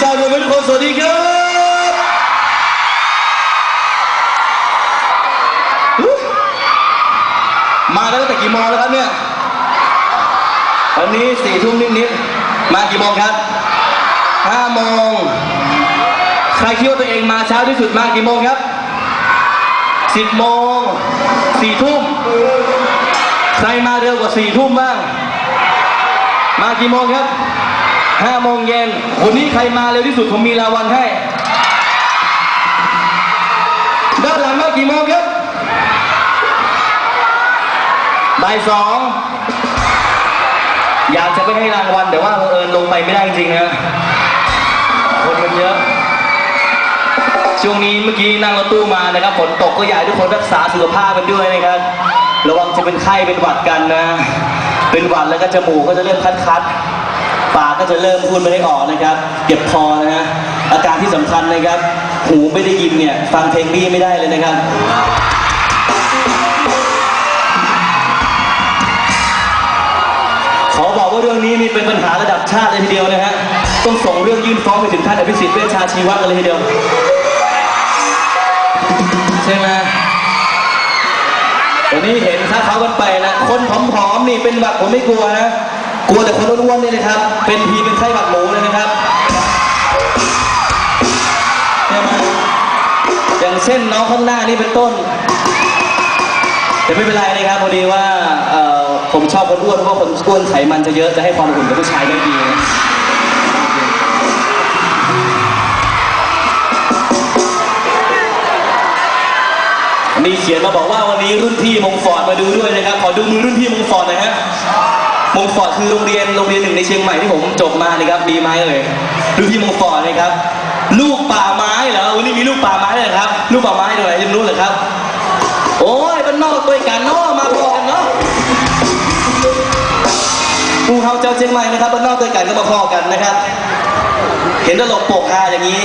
ชาวดวงทุกคนสวัสดีครับ มาตั้งแต่กี่โมงแล้วครับเนี่ยวันนี้สี่ทุ่มนิดๆ มากี่โมงครับห้าโมง ใครคิดว่าตัวเองมาเช้าที่สุดมากี่โมงครับสิบโมงสี่ทุ่มใครมาเร็วกว่าสี่ทุ่มบ้าง มากี่โมงครับ ห้าโมงเย็นวันนี้ใครมาเร็วที่สุดผมมีรางวัลให้ ด้านหลังมากี่โมงครับบ่ายสองอยากจะไม่ให้รางวัลแต่ว่าเอิญลงไปไม่ได้จริงๆนะคนมันเยอะ ช่วงนี้เมื่อกี้นั่งรถตู้มานะครับฝนตกก็อยากให้ทุกคนรักษาสุขภาพกันด้วยนะครับ ระวังจะเป็นไข้เป็นหวัดกันนะ เป็นหวัดแล้วก็จมูกก็จะเริ่มคัดๆ ปากก็จะเริ่มพูดไม่ได้ออกนะครับ เก็บคอนะฮะอาการที่สำคัญนะครับ หูไม่ได้ยินเนี่ย ฟังเพลงบี้ไม่ได้เลยนะครับขอบอกว่าเรื่องนี้นี่เป็นปัญหาระดับชาติเลยทีเดียวนะฮะต้องส่งเรื่องยื่นฟ้องไปถึงท่านอภิสิทธิ์เวชชาชีวะกันเลยทีเดียวใช่ไหมวันนี้เห็นถ้าเขากันไปนะคนผอมๆนี่เป็นหวัดผมไม่กลัวนะ กลัวแต่คนอ้วนๆนี่นะครับ เป็นทีเป็นไข้หวัดหมูเลยนะครับใช่ไหมอย่างเช่นน้องข้างหน้านี่เป็นต้น แต่ไม่เป็นไรนะครับพอดีว่าผมชอบคนอ้วนเพราะคนอ้วนไขมันจะเยอะจะให้ความอุ่นกับผู้ชายได้ดีมีเขียนมาบอกว่าวันนี้รุ่นพี่มงฟอร์ดมาดูด้วยนะครับ ขอดูมือรุ่นพี่มงฟอร์ดหน่อยฮะ มงฟอร์ดคือโรงเรียนโรงเรียนหนึ่งในเชียงใหม่ที่ผมจบมานะครับ ดีไหมเอ่ยรุ่นพี่มงฟอร์ดนะครับ ลูกป่าไม้เหรอวันนี้มีลูกป่าไม้เลยครับ ลูกป่าไม้ตรงไหนยังรู้เหรอครับ โอ้ยบ้านนอกตัวกันนาะมาพอกันเนาะภูเขาเจ้าเชียงใหม่นะครับบ้านนอกตัวกันก็มาพอกันนะครับ เห็นตลกโปกฮาอย่างนี้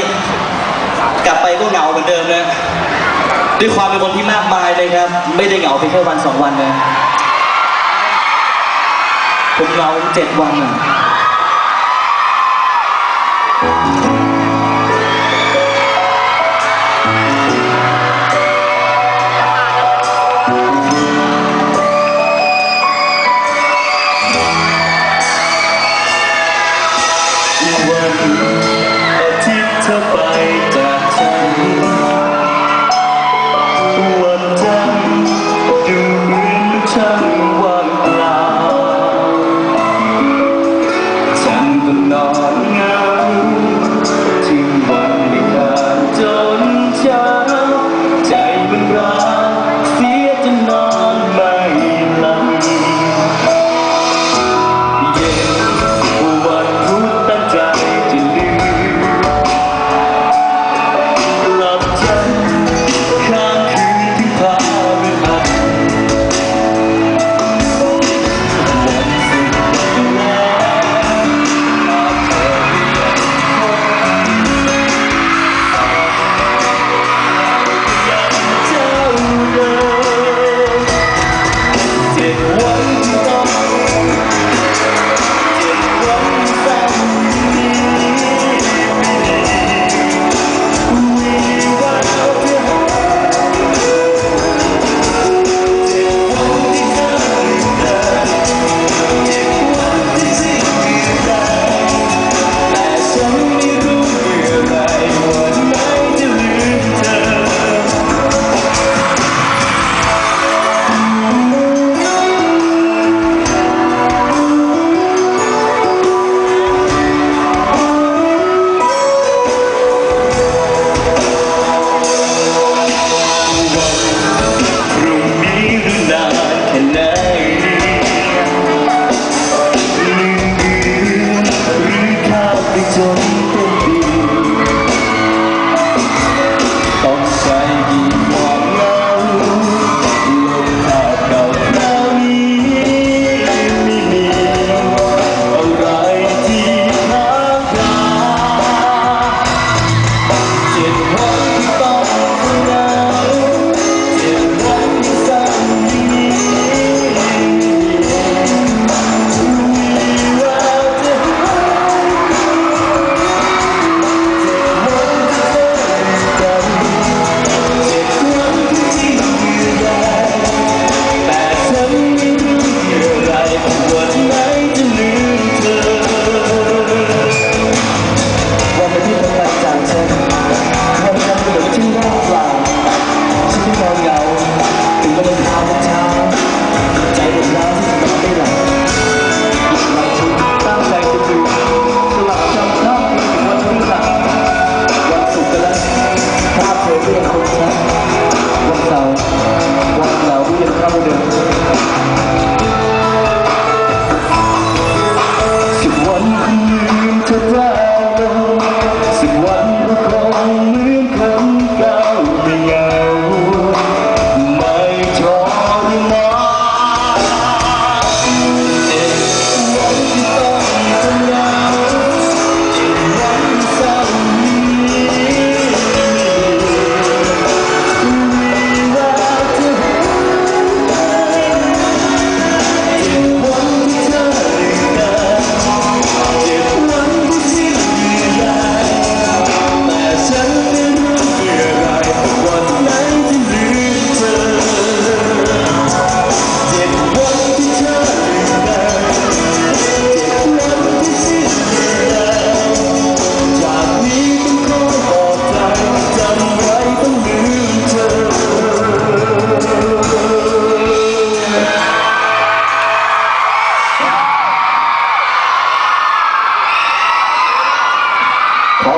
กลับไปก็เหงาเหมือนเดิมนะด้วยความเป็นคนที่มากมายเลยครับ ไม่ได้เหงาเพียงแค่วันสองวันนะ ผมเหงาเจ็ดวันอะวัน victory.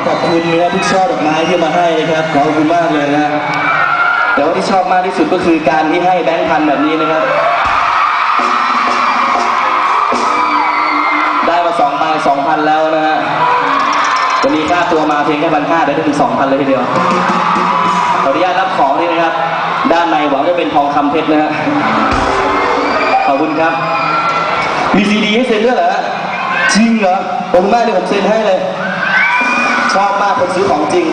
ขอบคุณนะครับทุกช่อดอกไม้ที่มาให้นะครับ ขอบคุณมากเลยนะแต่ว่าที่ชอบมากที่สุดก็คือการที่ให้แบงค์พันแบบนี้นะครับ ได้มาสองพันสองพันแล้วนะฮะวันนี้ค่าตัวมาเพียงแค่พันห้าได้ถึงสองพันเลยทีเดียวขออนุญาตรับของนี่นะครับ ด้านในหวังจะเป็นทองคำเพชรนะฮะขอบคุณครับ มีซีดีให้เซ็นด้วยเหรอฮะจริงเหรอผมมากเลยผมเซ็นให้เลย ชอบมากคนซื้อของจริง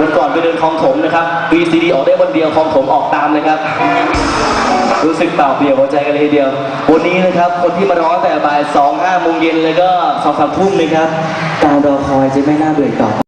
วันก่อนไปเดินคลองถมนะครับ VCD ออกได้วันเดียวคลองถมออกตามเลยครับ รู้สึกเปล่าเปลี่ยวหัวใจกันเลยทีเดียว วันนี้นะครับคนที่มาร้องแต่บ่ายสองห้าโมงเย็นเลยก็สองสามทุ่มเลยครับ การรอคอยจะไม่น่าเบื่อกต่อ